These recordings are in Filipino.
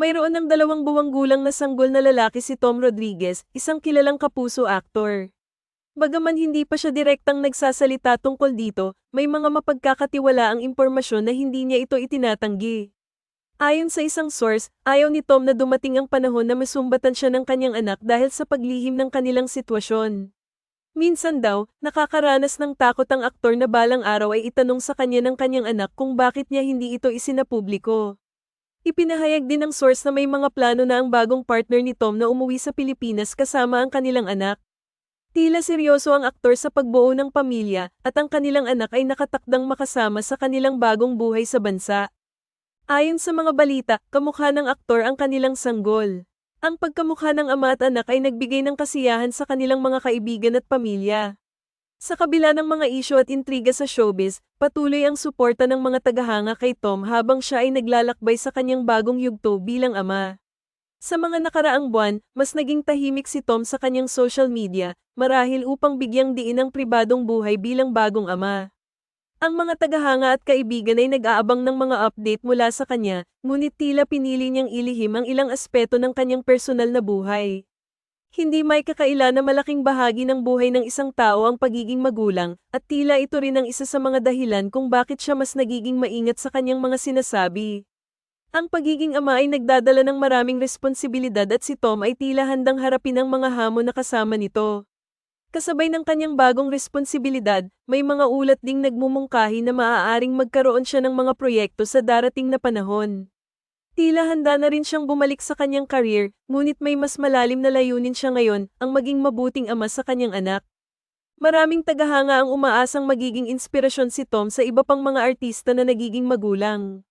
Mayroon ng dalawang buwang gulang na sanggol na lalaki si Tom Rodriguez, isang kilalang kapuso aktor. Bagaman hindi pa siya direktang nagsasalita tungkol dito, may mga mapagkakatiwala ang impormasyon na hindi niya ito itinatanggi. Ayon sa isang source, ayaw ni Tom na dumating ang panahon na masumbatan siya ng kanyang anak dahil sa paglihim ng kanilang sitwasyon. Minsan daw, nakakaranas ng takot ang aktor na balang araw ay itanong sa kanya ng kanyang anak kung bakit niya hindi ito isinapubliko. Ipinahayag din ng source na may mga plano na ang bagong partner ni Tom na umuwi sa Pilipinas kasama ang kanilang anak. Tila seryoso ang aktor sa pagbuo ng pamilya at ang kanilang anak ay nakatakdang makasama sa kanilang bagong buhay sa bansa. Ayon sa mga balita, kamukha ng aktor ang kanilang sanggol. Ang pagkamukha ng ama at anak ay nagbigay ng kasiyahan sa kanilang mga kaibigan at pamilya. Sa kabila ng mga isyo at intriga sa showbiz, patuloy ang suporta ng mga tagahanga kay Tom habang siya ay naglalakbay sa kanyang bagong yugto bilang ama. Sa mga nakaraang buwan, mas naging tahimik si Tom sa kanyang social media, marahil upang bigyang diin ang pribadong buhay bilang bagong ama. Ang mga tagahanga at kaibigan ay nag-aabang ng mga update mula sa kanya, ngunit tila pinili niyang ilihim ang ilang aspeto ng kanyang personal na buhay. Hindi may kakaila na malaking bahagi ng buhay ng isang tao ang pagiging magulang, at tila ito rin ang isa sa mga dahilan kung bakit siya mas nagiging maingat sa kanyang mga sinasabi. Ang pagiging ama ay nagdadala ng maraming responsibilidad at si Tom ay tila handang harapin ang mga hamon na kasama nito. Kasabay ng kanyang bagong responsibilidad, may mga ulat ding nagmumungkahi na maaaring magkaroon siya ng mga proyekto sa darating na panahon. Tila handa na rin siyang bumalik sa kanyang career, ngunit may mas malalim na layunin siya ngayon, ang maging mabuting ama sa kanyang anak. Maraming tagahanga ang umaasang magiging inspirasyon si Tom sa iba pang mga artista na nagiging magulang.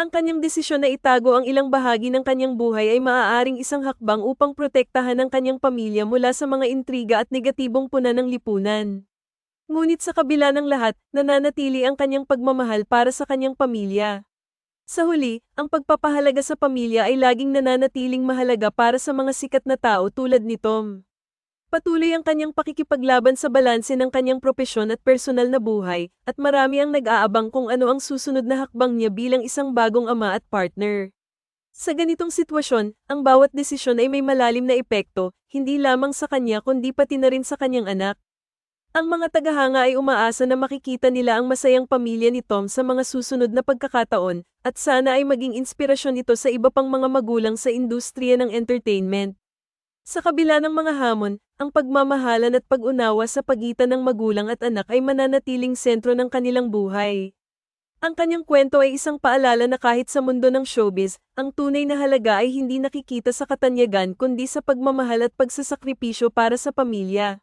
Ang kanyang desisyon na itago ang ilang bahagi ng kanyang buhay ay maaaring isang hakbang upang protektahan ang kanyang pamilya mula sa mga intriga at negatibong puna ng lipunan. Ngunit sa kabila ng lahat, nananatili ang kanyang pagmamahal para sa kanyang pamilya. Sa huli, ang pagpapahalaga sa pamilya ay laging nananatiling mahalaga para sa mga sikat na tao tulad ni Tom. Patuloy ang kanyang pakikipaglaban sa balanse ng kanyang propesyon at personal na buhay, at marami ang nag-aabang kung ano ang susunod na hakbang niya bilang isang bagong ama at partner. Sa ganitong sitwasyon, ang bawat desisyon ay may malalim na epekto, hindi lamang sa kanya kundi pati na rin sa kanyang anak. Ang mga tagahanga ay umaasa na makikita nila ang masayang pamilya ni Tom sa mga susunod na pagkakataon, at sana ay maging inspirasyon ito sa iba pang mga magulang sa industriya ng entertainment. Sa kabila ng mga hamon, ang pagmamahalan at pag-unawa sa pagitan ng magulang at anak ay mananatiling sentro ng kanilang buhay. Ang kanyang kwento ay isang paalala na kahit sa mundo ng showbiz, ang tunay na halaga ay hindi nakikita sa katanyagan kundi sa pagmamahal at pagsasakripisyo para sa pamilya.